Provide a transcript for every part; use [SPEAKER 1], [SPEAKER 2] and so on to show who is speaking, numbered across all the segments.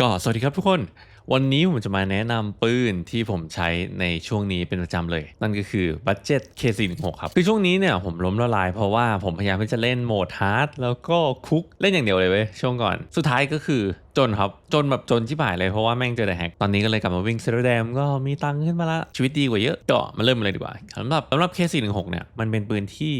[SPEAKER 1] ก็สวัสดีครับทุกคน วันนี้ผมจะมาแนะนำปืนที่ผมใช้ในช่วงนี้เป็นประจำเลย นั่นก็คือ Budget K416 ครับ คือช่วงนี้เนี่ยผมล้มละลายเพราะว่าผมพยายามที่จะเล่นโหมดฮาร์ดแล้วก็คุกเล่นอย่างเดียวเลยเว้ยช่วงก่อน สุดท้ายก็คือจนครับ จนแบบจนที่บ่ายเลยเพราะว่าแม่งเจอแต่แฮกตอนนี้ก็เลยกลับมาวิ่งเซโรแดมก็มีตังค์ขึ้นมาละชีวิตดีกว่าเยอะก็มาเริ่มเลยดีกว่าสำหรับสำหรับ K416 เนี่ยมันเป็นปืนที่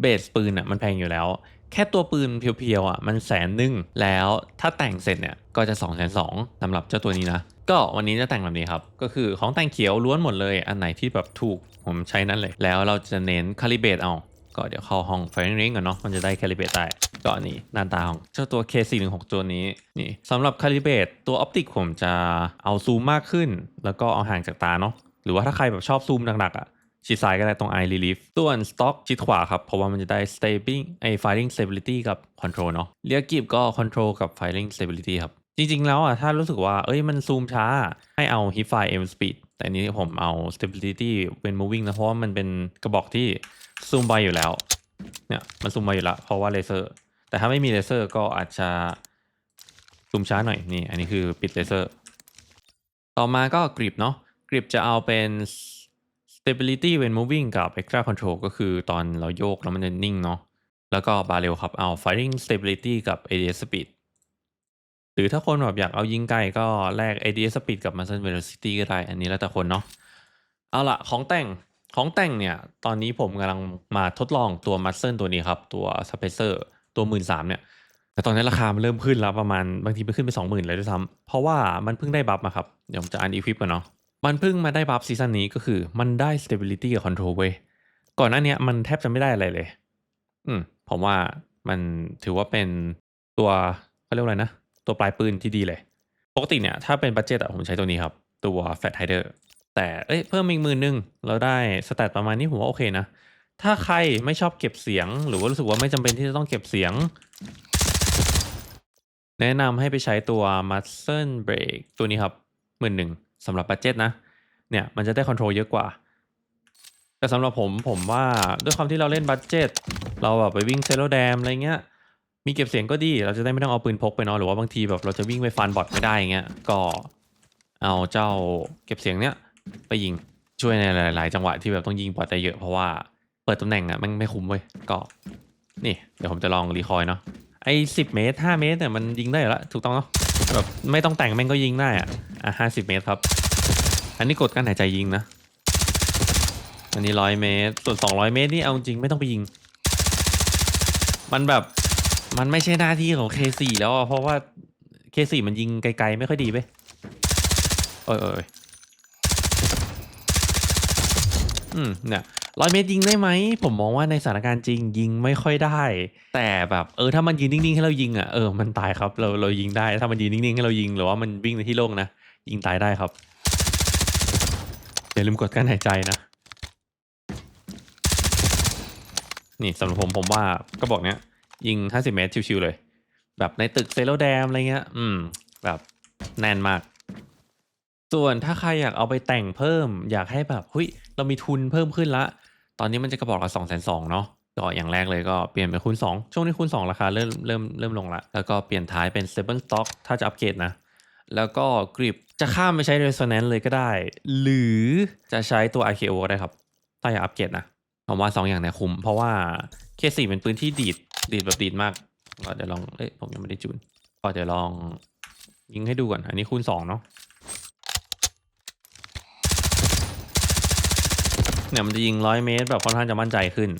[SPEAKER 1] เบสปืนอะมันแพงอยู่แล้ว แค่ตัวปืนเพียวๆอะมันแสนหนึ่งแล้วถ้าแต่งเสร็จเนี่ยก็จะ2องแสนสองสำหรับเจ้าตัวนี้นะ ก็วันนี้จะแต่งแบบนี้ครับ ก็คือของแต่งเขียวล้วนหมดเลยอันไหนที่แบบถูกผมใช้นั้นเลย แล้วเราจะเน้นคาลิเบตเอาก็เดี๋ยวเข้าห้องไฟริงก่อนเนาะมันจะได้คาลิเบตได้ก็นี่หน้าตาของเจ้าตัว K416 ตัวนี้นี่สำหรับคาลิเบตตัวออปติกผมจะเอาซูมมากขึ้น แล้วก็เอาห่างจากตาเนาะหรือว่าถ้าใครแบบชอบซูมหนักๆอะ ชิดซ้ายก็ได้ตรง eye relief ส่วน stock ชิดขวาครับ เพราะว่ามันจะได้ stabiling ไอ้ firing stability กับ control เนาะเรียกกิบก็ control กับ firing stability ครับ จริง ๆ แล้วอะถ้ารู้สึกว่า เอ้ยมันซูมช้า ให้เอา hip fire m speed แต่นี้ผมเอา stability when moving นะเพราะว่ามันเป็นกระบอกที่ซูมไปอยู่แล้วเนี่ยมันซูมมาอยู่ล้วเพราะว่าเลเซอร์ แต่ถ้าไม่มีเลเซอร์ก็อาจจะซูมช้าหน่อยนี่ อันนี้คือปิดเลเซอร์ ต่อมาก็กริปเนาะกริปจะเอาเป็น stability when moving กับ extra control ก็คือตอนเราโยกแล้วมันจะนิ่งเนาะแล้วก็บาเรลครับเอา firing stability กับ ADS speed หรือถ้าคนแบบอยากเอายิงไกลก็แลก ADS speed กับ muzzle velocity ก็ได้ อันนี้แล้วแต่คนเนาะเอาละของแต่งของแต่งเนี่ย ตอนนี้ผมกำลังมาทดลองตัว muzzle ตัวนี้ครับ ตัว suppressor ตัวหมื่นสามเนี่ยแต่ตอนนี้ราคามันเริ่มขึ้นแล้วประมาณบางทีไปขึ้นไปสองหมื่นเลยด้วยซ้ำเพราะว่ามันเพิ่งได้บัฟมาครับเดี๋ยวผมจะอันอีควิปกันเนาะ มันเพิ่งมาได้บัฟซีซั่นนี้ก็คือมันได้ stability กับ control เว้ยก่อนหน้านี้มันแทบจะไม่ได้อะไรเลย อืมผมว่ามันถือว่าเป็นตัวเขาเรียกว่าอะไรนะ ตัวปลายปืนที่ดีเลย ปกติเนี่ย ถ้าเป็นบัตเจตอะผมใช้ตัวนี้ครับ ตัว Fat Hider แต่เอ้ยเพิ่มอีกหมือนึง เราได้สแตทประมาณนี้ผมว่าโอเคนะ ถ้าใครไม่ชอบเก็บเสียง หรือว่ารู้สึกว่าไม่จำเป็นที่จะต้องเก็บเสียง แนะนำให้ไปใช้ตัว Muscle Break ตัวนี้ครับหมื่นหนึ่ง สำหรับบัตเจตนะเนี่ยมันจะได้คอนโทรลเยอะกว่า แต่สำหรับผมผมว่าด้วยความที่เราเล่นบัตเจตเราแบบไปวิ่งเซโลแดมอะไรเงี้ยมีเก็บเสียงก็ดี เราจะได้ไม่ต้องเอาปืนพกไปเนาะหรือว่าบางทีแบบเราจะวิ่งไปฟันบอทไม่ได้เงี้ยก็เอาเจ้าเก็บเสียงเนี้ยไปยิงช่วยในหลาย ๆ จังหวะที่แบบต้องยิงบอทได้เยอะเพราะว่าเปิดตำแหน่งอะมันไม่คุ้มเว้ยก็ นี่เดี๋ยวผมจะลองรีคอยเนาะ ไอ้สิบเมตรห้าเมตรเนี่ยมันยิงได้แล้วถูกต้องเนาะแบบไม่ต้องแต่งแม่งก็ยิงได้อะอะห้าสิบเมตรครับ อันนี้กดการหายใจยิงนะ อันนี้ร้อยเมตร ส่วนสองร้อยเมตรนี่เอาจริงไม่ต้องไปยิง มันแบบมันไม่ใช่หน้าที่ของ K4 แล้วเพราะว่า K4 มันยิงไกลๆไม่ค่อยดีไปโอ้ยโอ้ยอืมเนี่ย ร้อยเมตรยิงได้ไหม ผมมองว่าในสถานการณ์จริงยิงไม่ค่อยได้ แต่แบบเออถ้ามันยืนนิ่งๆให้เรายิงอะเออมันตายครับเราเรายิงได้ถ้ามันยืนนิ่งๆให้เรายิงหรือว่ามันวิ่งในที่โล่งนะยิงตายได้ครับอย่าลืมกดกั้นหายใจนะ นี่สำหรับผมผมว่าก็บอกเนี้ย ยิง 50 เมตรชิวๆเลย แบบในตึกเซโลแดมอะไรเงี้ย อืม แบบแน่นมาก ส่วนถ้าใครอยากเอาไปแต่งเพิ่ม อยากให้แบบเฮ้ยเรามีทุนเพิ่มขึ้นละ ตอนนี้มันจะกระบอกละสองแสนสองเนาะก็อย่างแรกเลยก็เปลี่ยนเป็นคูณ 2 ช่วงนี้คูณ 2 ราคาเริ่มเริ่มเริ่มลงละ แล้วก็เปลี่ยนท้ายเป็น stable stock ถ้าจะอัปเกรดนะ แล้วก็กริปจะข้ามไปใช้ resonance เลยก็ได้ หรือจะใช้ตัว RKO ได้ครับ ถ้าอยากอัปเกรดนะผมว่า 2 อย่างเนี่ยคุ้ม เพราะว่า K4 เป็นปืนที่ดีด ดีดแบบดีดมากก็เดี๋ยวลอง เอ้ยผมยังไม่ได้จูน ก็เดี๋ยวลองยิงให้ดูก่อน อันนี้คูณ 2 เนาะ เนี่ยมันจะยิง100เมตรแบบค่อนข้างจะมั่นใจขึ้น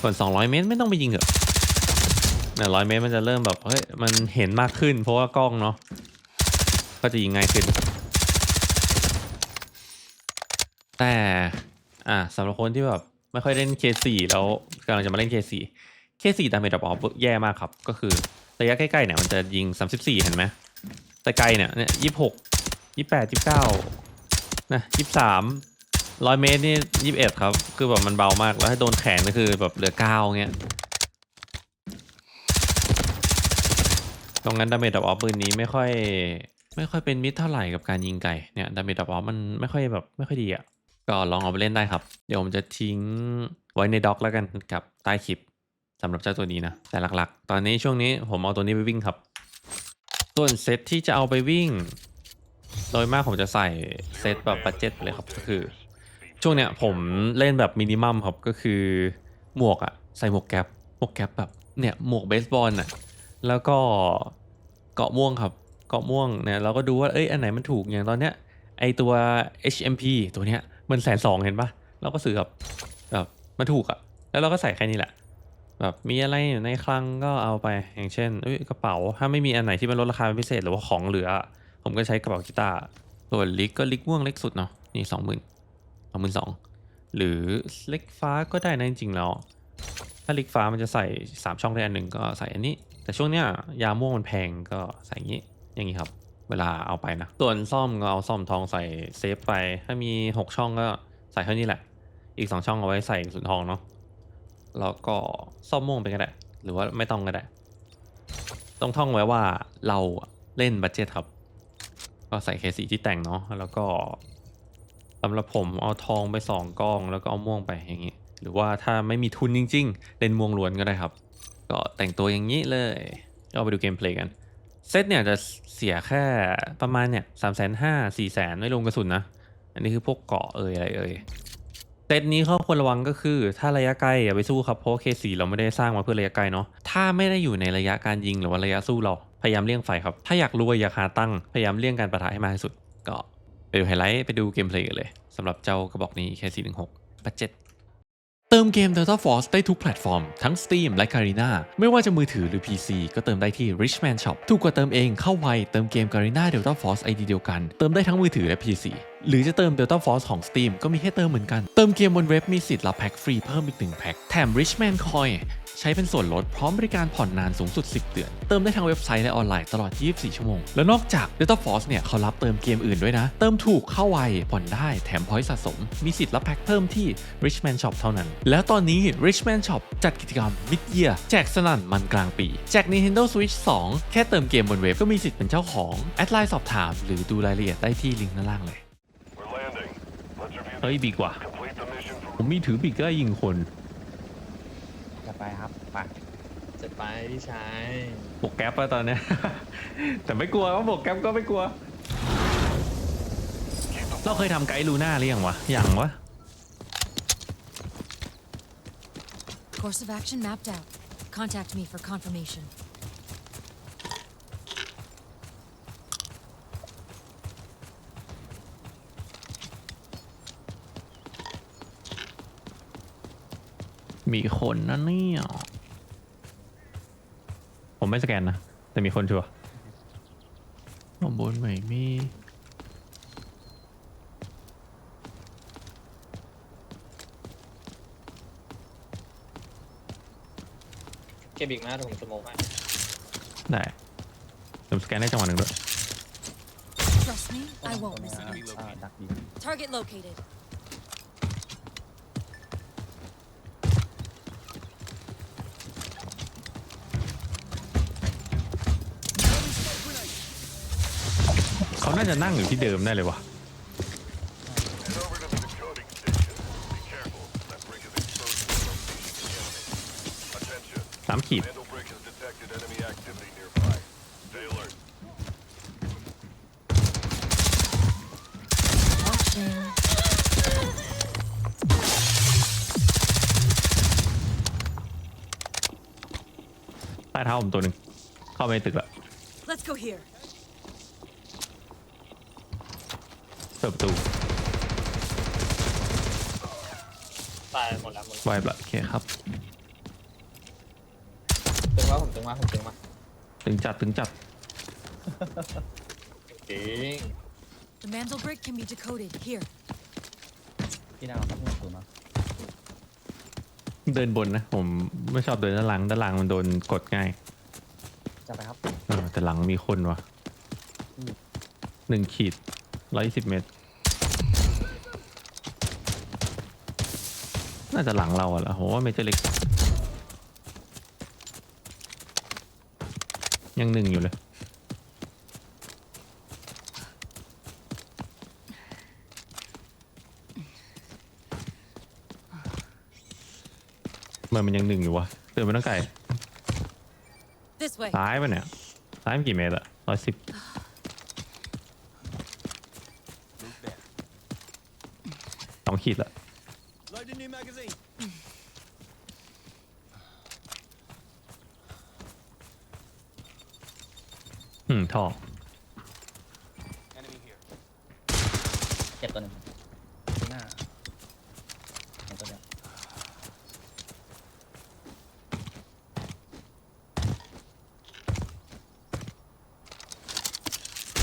[SPEAKER 1] ส่วน200เมตรไม่ต้องไปยิงเหรอเนี่ย100เมตรมันจะเริ่มแบบเฮ้ยมันเห็นมากขึ้น เพราะว่ากล้องเนาะก็จะยิงง่ายขึ้น แต่ อะสำหรับคนที่แบบไม่ค่อยเล่น K4 แล้วกำลังจะมาเล่น K4 K4 ดาเมจดรอปออฟแย่มากครับ ก็คือระยะใกล้ๆเนี่ยมันจะยิง 34 เห็นไหมแต่ไกลเนี่ยเนี่ย 26 28 29นะ23 100เมตรนี่21ครับ คือแบบมันเบามาก แล้วถ้โดนแขนก็คือแบบเหลือ9เงี้ย ตรงนั้นดาเมจดรอปออฟปืนนี้ไม่ค่อย ไม่ค่อยเป็นมิตรเท่าไหร่กับการยิงไก่เนี่ยดาเมจดรอปออฟมันไม่ค่อยแบบไม่ค่อยดีอะ ก็ลองเอาไปเล่นได้ครับ เดี๋ยวผมจะทิ้งไว้ในด็อกแล้วกันกับใต้คลิปสำหรับเจ้าตัวนี้นะ แต่หลักๆ ตอนนี้ช่วงนี้ผมเอาตัวนี้ไปวิ่งครับ ส่วนเซตที่จะเอาไปวิ่ง โดยมากผมจะใส่เซตแบบบัตเจ็ตเลยครับก็คือ ช่วงเนี้ยผมเล่นแบบมินิมัมครับก็คือหมวกอะใส่หมวกแก๊ปหมวกแก๊ปแบบเนี่ยหมวกเบสบอลอะแล้วก็เกาะม่วงครับ เกาะม่วงเนี่ยเราก็ดูว่าเอ้ยอันไหนมันถูกอย่างตอนเนี้ยไอตัว HMP ตัวเนี้ยมันแสนสองเห็นปะเราก็ซื้อครับแบบมันถูกอะแล้วเราก็ใส่แค่นี้แหละ แบบมีอะไรอยู่ในคลังก็เอาไปอย่างเช่นกระเป๋าถ้าไม่มีอันไหนที่มันลดราคาเป็นพิเศษหรือว่าของเหลือ ผมก็ใช้กระเป๋ากีตาร์ส่วนลิกก็ลิกม่วงเล็กสุดเนาะนี่สองหมื่น สองหมื่นสองหรือเล็กฟ้าก็ได้นะจริงๆแล้ว ถ้าเลิกฟ้ามันจะใส่สามช่องได้อันหนึ่งก็ใส่อันนี้ แต่ช่วงเนี้ยยาม่วงมันแพงก็ใส่อย่างนี้อย่างนี้ครับ เวลาเอาไปนะส่วนซ่อมก็เอาซ่อมทองใส่เซฟไป ถ้ามีหกช่องก็ใส่เท่านี้แหละ อีกสองช่องเอาไว้ใส่สุนทองเนาะแล้วก็ซ่อมม่วงไปก็ได้ หรือว่าไม่ต้องก็ได้ ต้องท่องไว้ว่าเราเล่นบัตเจ็ตครับ ก็ใส่เคสีที่แต่งเนาะแล้วก็ สำหรับผมเอาทองไปสองกองแล้วก็เอาม่วงไปอย่างนี้ หรือว่าถ้าไม่มีทุนจริง ๆ เล่นม่วงล้วนก็ได้ครับ ก็แต่งตัวอย่างนี้เลยก็ไปดูเกมเพลย์กัน เซตเนี่ยจะเสียแค่ประมาณเนี่ยสามแสนห้าสี่แสนไม่รวมกระสุนนะ อันนี้คือพวกเกาะเอ่ยอะไรเอ่ยเซตนี้ข้อควรระวังก็คือถ้าระยะไกลอย่าไปสู้ครับเพราะเคสีเราไม่ได้สร้างมาเพื่อระยะไกลเนาะถ้าไม่ได้อยู่ในระยะการยิงหรือว่าระยะสู้เราพยายามเลี่ยงไฟครับ ถ้าอยากรวยอยากหาตั้งพยายามเลี่ยงการประทะให้มากที่สุด ไปดูไฮไลท์ ไปดูเกมเพลย์กันเลยสำหรับเจ้ากระบอกนี้ K416 บัตเจ็ตเติมเกม Delta Force ได้ทุกแพลตฟอร์ม ทั้ง Steam และ Garena ไม่ว่าจะมือถือหรือ PC ก็เติมได้ที่ Richman Shop ถูกกว่าเติมเองเข้าไว เติมเกม Garena Delta Force ID เดียวกัน เติมได้ทั้งมือถือและ PC หรือจะเติม Delta Force ของ Steam ก็มีให้เติมเหมือนกัน เติมเกมบนเว็บมีสิทธิ์รับแพ็คฟรีเพิ่มอีก1แพ็คแถม Richman Coin ใช้เป็นส่วนลดพร้อมบริการผ่อนนานสูงสุด 10 เดือน เติมได้ทางเว็บไซต์และออนไลน์ตลอด 24 ชั่วโมง แล้วนอกจาก Delta Force เนี่ยเขารับเติมเกมอื่นด้วยนะ เติมถูกเข้าไวผ่อนได้แถมพอยต์สะสม มีสิทธิ์รับแพ็คเพิ่มที่ Richman Shop เท่านั้น แล้วตอนนี้ Richman Shop จัดกิจกรรม Mid Year แจกสนั่นมันกลางปี แจก Nintendo Switch 2 แค่เติมเกมบนเว็บก็มีสิทธิ์เป็นเจ้าของแอดไลน์สอบถาม หรือดูรายละเอียดได้ที่ลิงก์ด้านล่างเลย
[SPEAKER 2] We're landing. Let's review
[SPEAKER 1] เฮ้ยบีกว่า
[SPEAKER 2] complete the mission
[SPEAKER 1] ผ
[SPEAKER 2] for
[SPEAKER 1] มมีถือบีกก็ยิงคน
[SPEAKER 3] จะ ไปครับไป
[SPEAKER 4] จะไปพี่ชาย
[SPEAKER 1] บวกแก๊ปอะตอนเนี้ย แต่ไม่กลัวว่าบวกแก๊ปก็ไม่กลัว เราเคยทำไกด์ลูน่าหรือยังวะยังวะ
[SPEAKER 5] Course of action mapped out. Contact me for confirmation.
[SPEAKER 1] มีคนนะเนี่ยผมไม่สแกนนะ แต่มีคนชัวร์ข้างบนไม่มี
[SPEAKER 4] เก็บอีกนะถึงสโมองให้
[SPEAKER 1] ได้ผมสแกนได้จังหวะหนึ่งด้วย
[SPEAKER 5] Trust me, I won't miss
[SPEAKER 3] อ่า
[SPEAKER 5] it.
[SPEAKER 3] อ่าดักยิง
[SPEAKER 5] Target located.
[SPEAKER 1] น่าจะนั่งอยู่ที่เดิมได้เลยวะสามขีดใต้เท้าผมตัวหนึ่งเข้าไปในตึกละ
[SPEAKER 5] Let's go here.
[SPEAKER 1] ปิดประตู
[SPEAKER 4] ตายหมดแล้วหมด
[SPEAKER 1] ไวบละโอเคครับ
[SPEAKER 4] ตึงว่าผมตึงว่าผมตึงมา
[SPEAKER 1] ตึงจัดตึงจัด
[SPEAKER 4] จริง
[SPEAKER 5] The mantle brick can be decoded. Here.
[SPEAKER 3] พี่ดาวครับพี่คุณเนาะ
[SPEAKER 1] เดินบนนะ ผมไม่ชอบเดินด้านหลังด้านหลังมันโดนกดง่าย
[SPEAKER 3] จะไปครับ
[SPEAKER 1] เออแต่หลังมีคนวะ
[SPEAKER 3] อืม
[SPEAKER 1] หนึ่งขีดร้อยสิบเมตร น่าจะหลังเราอะละผมว่าเมเจอร์เล็กยังหนึ่งอยู่เลย มันมันยังหนึ่งอยู่วะเดินไปตั้งไกล
[SPEAKER 5] This way.
[SPEAKER 1] ซ้ายปะเนี่ยซ้ายมันกี่เมตรอะร้อยสิบ
[SPEAKER 6] Move there.
[SPEAKER 1] สองขีดละ
[SPEAKER 6] Loading new magazine.
[SPEAKER 1] อืมท่อ
[SPEAKER 6] Enemy here.
[SPEAKER 3] เจ็บตัวหนึ่งหน้าเห็นตัวเดียว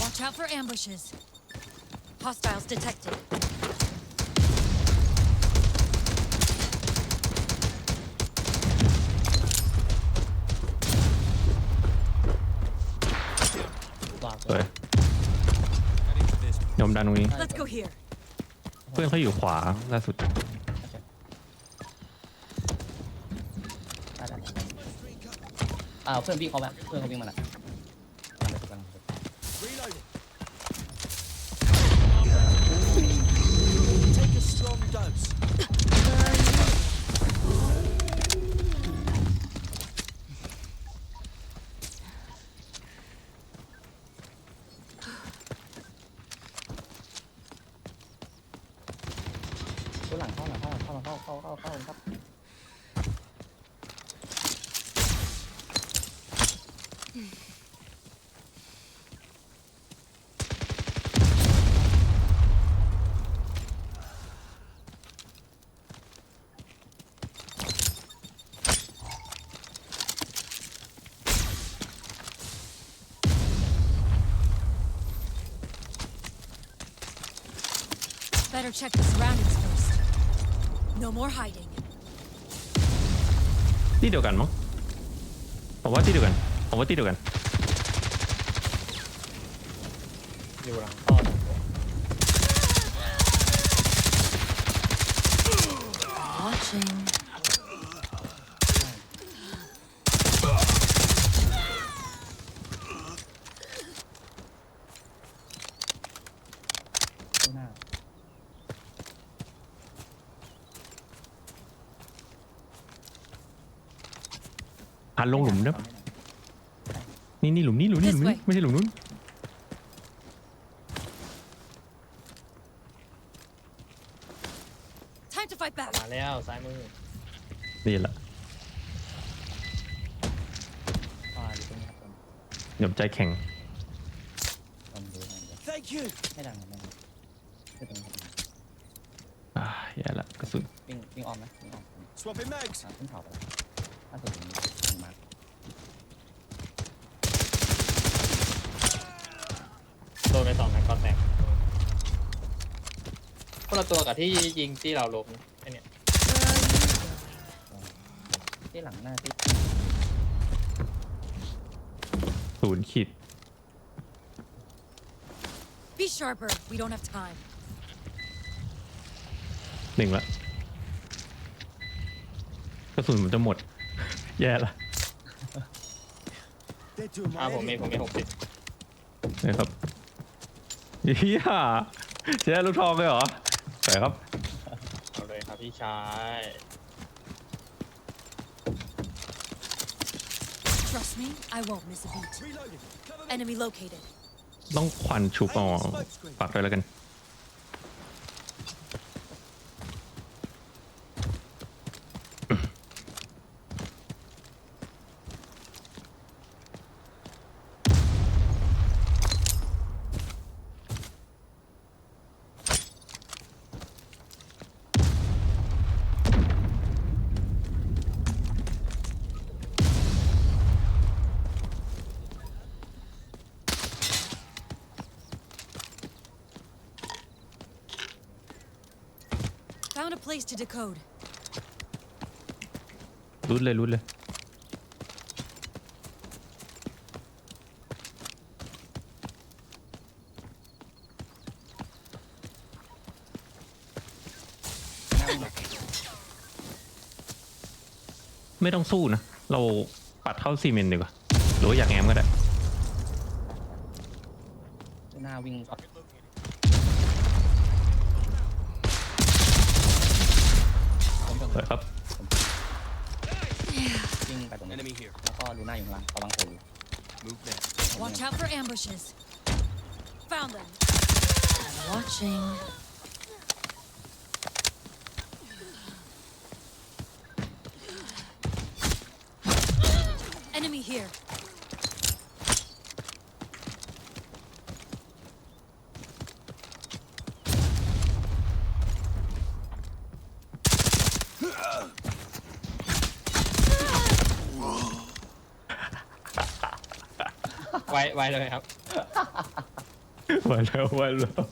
[SPEAKER 5] Watch out for ambushes. Hostiles detected.
[SPEAKER 3] วาง
[SPEAKER 1] สวย
[SPEAKER 6] Heading for this.
[SPEAKER 1] ยอมดันตรงนี้
[SPEAKER 5] Let's go here.
[SPEAKER 1] เพื่อนเขาอยู่ขวาล่าสุด
[SPEAKER 3] ได้ได้อ่าเพื่อนพี่เขาแบบเพื่อนเขาวิ่งมาแล้ว
[SPEAKER 5] Better check the surroundings first. No more hiding.
[SPEAKER 1] ที่เดียวกันมั้งผมว่าที่เดียวกัน ผมว่าที่เดียวกัน
[SPEAKER 4] อยู่หลังท่อสองตัว
[SPEAKER 5] Watching.
[SPEAKER 3] ตัวหน้า
[SPEAKER 1] อันลงหลุมนะ นี่นี่หลุมนี้หลุมนี้หลุมนี้
[SPEAKER 5] This way
[SPEAKER 1] ไม่ใช่หลุมนู้น
[SPEAKER 5] Time to fight back.
[SPEAKER 4] มาแล้วซ้ายมือ
[SPEAKER 1] นี่แหละ
[SPEAKER 3] อ่าอยู่ตรงนี้ครับผม
[SPEAKER 1] ยอมใจแข็ง
[SPEAKER 3] ลองดูหน่อยเดี๋ยว
[SPEAKER 6] Thank you.
[SPEAKER 3] ให้ดังหน่อยได้ไหมขึ้นตรงนี้ครับ
[SPEAKER 1] อ่าแย่ละกระสุน
[SPEAKER 3] วิ่งวิ่งออมนะวิ่งออม
[SPEAKER 6] Swapping mags.
[SPEAKER 3] อ่าขึ้นเขาไปแล้วถ้าสุดตรงนี้ตรงมาร์ค
[SPEAKER 4] โด นไปสองนัดก็แตกคนละตัวกับที่ยิงที่เราล้มนะไอเนี่ย
[SPEAKER 3] ที่หลังหน้าที่
[SPEAKER 1] ศูนย์ขีด
[SPEAKER 5] Be sharper. We don't have time.
[SPEAKER 1] หนึ่งละกระสุนผมจะหมด แย่ละ
[SPEAKER 6] They're doing
[SPEAKER 4] อ่า
[SPEAKER 6] my
[SPEAKER 4] ผมมี
[SPEAKER 6] head
[SPEAKER 4] ผมมีหกสิบ
[SPEAKER 1] นะครับ เฮียแช่ลูกทองเลยเหรอใส่ครับ
[SPEAKER 4] เอาเลยครับพี่ชาย
[SPEAKER 5] Trust me, I won't miss a beat.
[SPEAKER 6] Reloading. Cover me.
[SPEAKER 5] Enemy located.
[SPEAKER 1] ต้องควันชุบเอาฝากด้วยแล้วกัน
[SPEAKER 5] Found a place to decode.
[SPEAKER 1] รุดเลยรุดเลย
[SPEAKER 3] หน้าวิ่งมา
[SPEAKER 1] ไม่ต้องสู้นะ เราปัดเข้าซีเมนต์ดีกว่า หรือว่าอยากแง้มก็ได้
[SPEAKER 3] หน้าวิ่งออก
[SPEAKER 1] วยครับ
[SPEAKER 3] วิ่งไปตรงนี้
[SPEAKER 6] Enemy here.
[SPEAKER 3] แล้วก็ดูหน้าอยู่ข้างหลังระวังผม
[SPEAKER 6] Move there.
[SPEAKER 5] Watch out for ambushes. Found them. I'm watching. Enemy here.
[SPEAKER 4] ไว้ไว้เลยครับ
[SPEAKER 1] มาแล้วมาแล้ว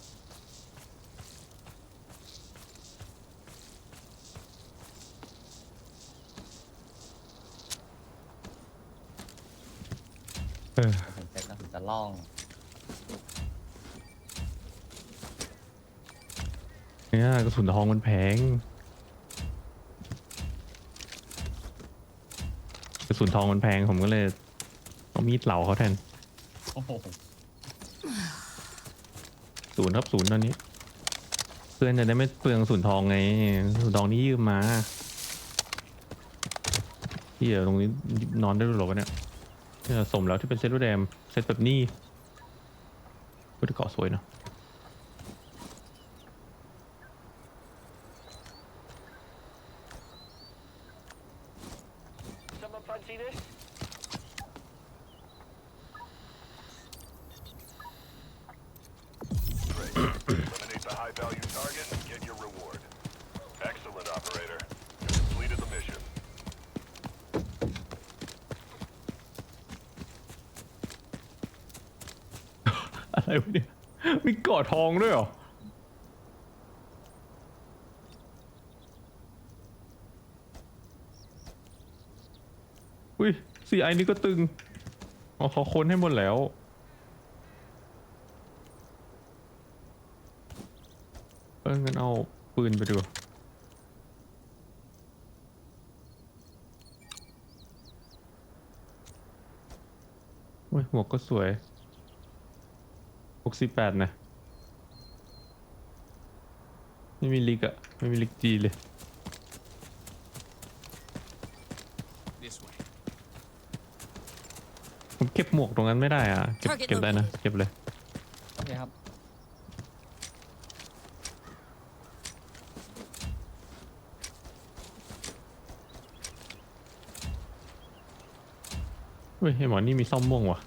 [SPEAKER 1] เออ
[SPEAKER 3] ผมเสร็จแล้วผมจะล่อง
[SPEAKER 1] เนี่ยกระสุนทองมันแพงกระสุนทองมันแพงผมก็เลยเอามีดเหลาเขาแทน
[SPEAKER 3] โอ้โห
[SPEAKER 1] ศูนย์ครับศูนย์ตอนนี้ เพื่อนจะได้ไม่เปลืองกระสุนทองไงกระสุนทองนี่ยืมมาที่เดี๋ยวตรงนี้นอนได้ด้วยเหรอวะเนี่ยเนี่ยสมแล้วที่เป็นเซตรูแดมเซตแบบนี้พุทธเกาะสวยเนาะ อะไรวะเนี่ยมีเกาะทองด้วยเหรออุ้ยซีไอนี่ก็ตึงอ๋อเขาค้นให้หมดแล้ว เอองั้นเอาปืนไปดูโอ้ยหมวกก็สวย หกสิบแปดนะไม่มีลิกอะไม่มีลิกจีเลย
[SPEAKER 6] This way.
[SPEAKER 1] ผมเก็บหมวกตรงนั้นไม่ได้อะเก็บ
[SPEAKER 5] Target
[SPEAKER 1] เก็บได้นะ
[SPEAKER 5] located
[SPEAKER 1] เก็บเลย
[SPEAKER 3] โอเคครับ
[SPEAKER 1] เฮ้ยไอหมอนี่มีซ่อมม่วงว่ะ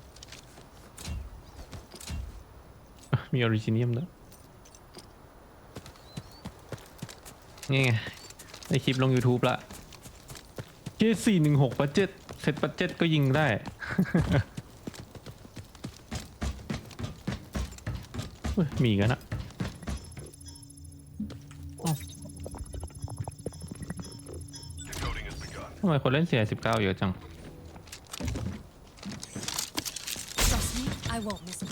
[SPEAKER 1] อะ มีออริจิเนียมด้วยนี่ไงในคลิปลง YouTube ละเจสี่หนึ่งหกปัจเจ็ตเซตปัจเจ็ตก็ยิงได้เฮ้ยมีกันอะทำไมคนเล่น CI สิบเก้าเยอะจัง
[SPEAKER 5] Trust me, I won't miss a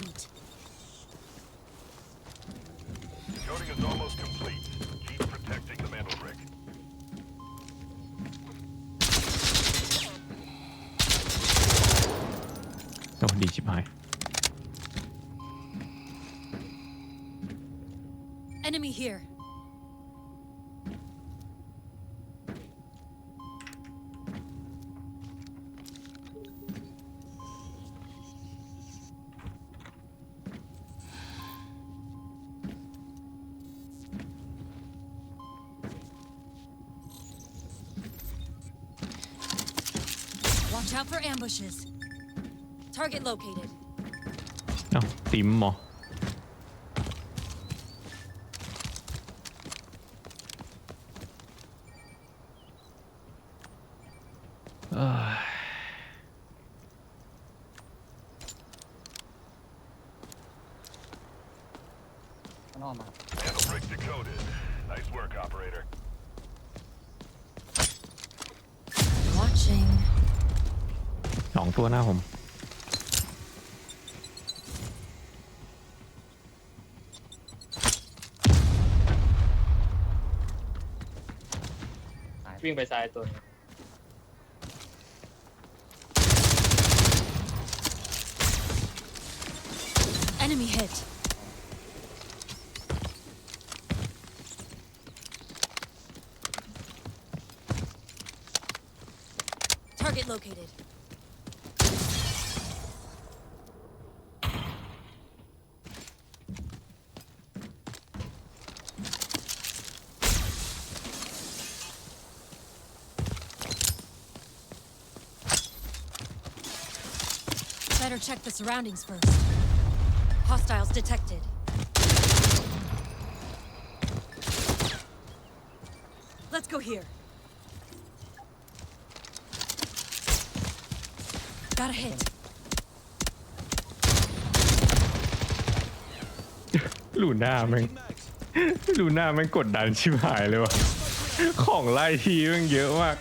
[SPEAKER 5] Out for ambushes. Target located.
[SPEAKER 1] Oh, เอ้ ตัวหน้าผม
[SPEAKER 3] ตาย
[SPEAKER 4] วิ่งไปซ้ายตัวหนึ่ง
[SPEAKER 5] Better check the surroundings first. Hostiles detected. Let's go here. Got a hit.
[SPEAKER 1] ลูน่าแม่ง ลูน่าแม่งกดดันชิบหายเลยวะของไล่ทีแม่งเยอะมาก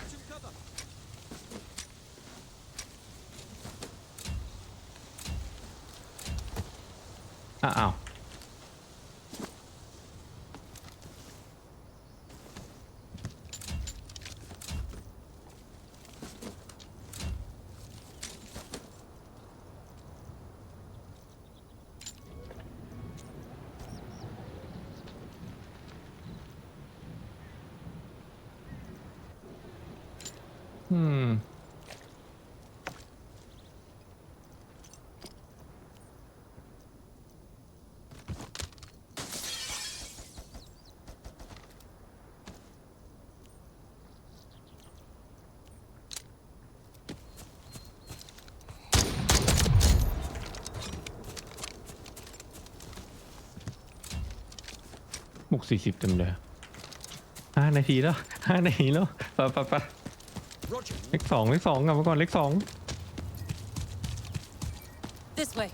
[SPEAKER 1] บุกสี่สิบเต็มเลยห้านาทีแล้วห้านาทีแล้วไปไปไป
[SPEAKER 6] Roger.
[SPEAKER 1] เลขสองเลขสองกลับมาก่อนเลขสอง
[SPEAKER 5] This way.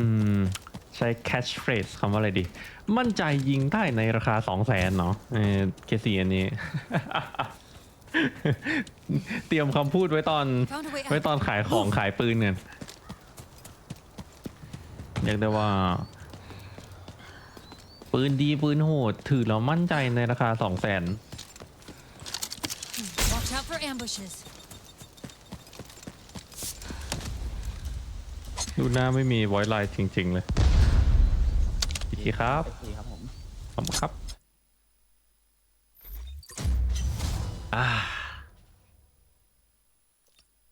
[SPEAKER 1] อืม ใช้ catch phrase คำว่าอะไรดี มั่นใจยิงได้ในราคาสองแสนเนาะเออเคสีอันนี้ เตรียมคำพูดไว้ตอน
[SPEAKER 5] Found a way
[SPEAKER 1] ไว้
[SPEAKER 5] out.
[SPEAKER 1] ตอนขายของขายปืนเนี่ยเรียกได้ว่า ปืนดีปืนโหด ถือแล้วมั่นใจในราคาสองแสน
[SPEAKER 5] Watch out for ambushes.
[SPEAKER 1] ดูหน้าไม่มีไวไลน์จริง ๆ เลยดีครับ
[SPEAKER 3] ไปทีครับผม
[SPEAKER 1] ขอบคุณครับ อ่า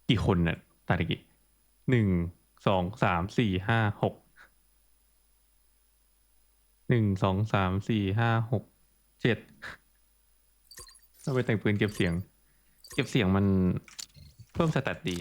[SPEAKER 1] กี่คนเนี่ยตาตะกี้หนึ่ง สอง สาม สี่ ห้า หก หนึ่งสองสามสี่ห้าหกเจ็ดเอาไปแต่งปืนเก็บเสียง เก็บเสียงมันเพิ่มสแตตดี